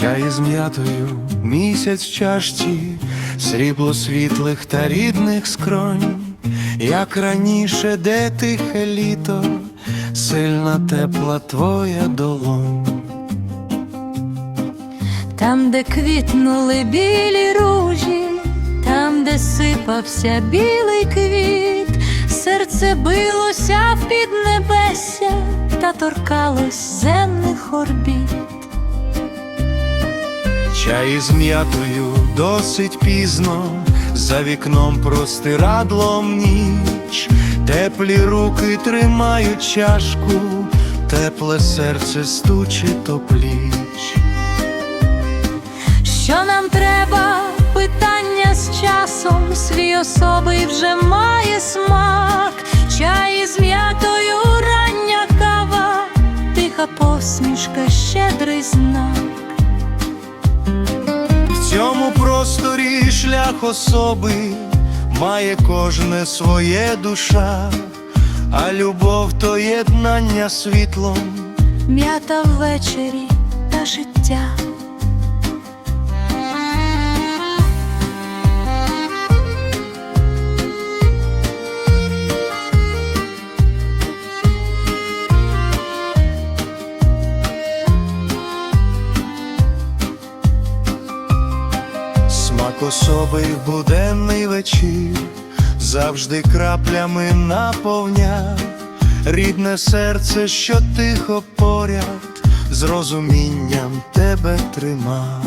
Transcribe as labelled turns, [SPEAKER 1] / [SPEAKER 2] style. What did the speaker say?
[SPEAKER 1] Чай із м'ятою, місяць в чашці, срібло світлих та рідних скронь, як раніше, де тихе літо, сильна тепла твоя долонь.
[SPEAKER 2] Там, де квітнули білі ружі, там, де сипався білий квіт, серце билося в піднебесся та торкалось земних орбіт.
[SPEAKER 1] Чай із м'ятою досить пізно, за вікном простирадлом ніч, теплі руки тримають чашку, тепле серце стучить о пліч.
[SPEAKER 2] Що нам треба? Питання з часом, свій особий вже має смак, чай із м'ятою рання кава, тиха посмішка, щедрий знак.
[SPEAKER 1] Просторі шлях особи має кожне своє душа, а любов то єднання світлом.
[SPEAKER 2] М'ята ввечері та життя.
[SPEAKER 1] Смак особий буденний вечір, завжди краплями наповняв рідне серце, що тихо поряд, з розумінням тебе тримав.